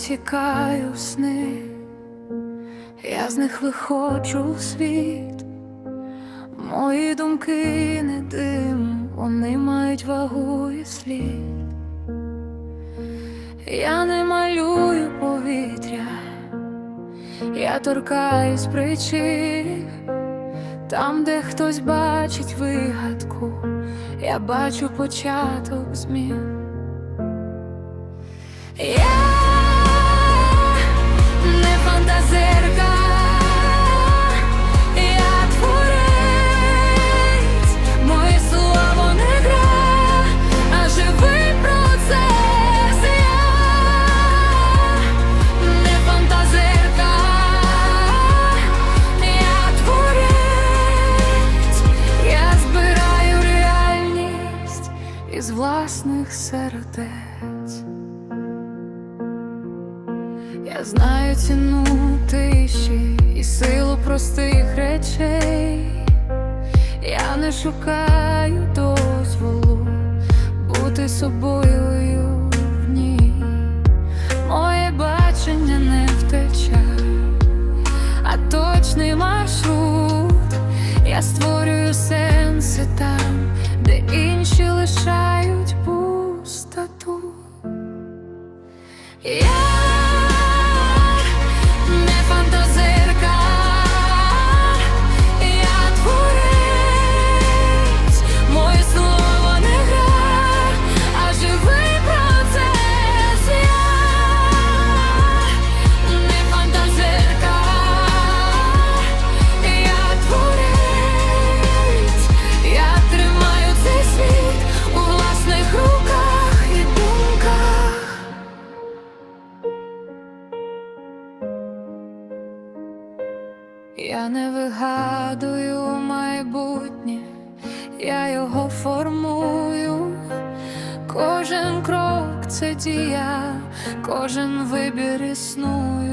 тікаю в сни, я з них виходжу в світ. Мої думки не дим, вони мають вагу і слід. Я не малюю повітря, я торкаюсь причин. Там, де хтось бачить вигадку, я бачу початок змін. Я власних сердець. Я знаю ціну тиші і силу простих речей. Я не шукаю дозволу бути собою в ній. Моє бачення не втече, а точний маршрут. Я створюю сенси там, де інші лишають Я Я не вигадую майбутнє, я його формую. Кожен крок це дія, кожен вибір існує.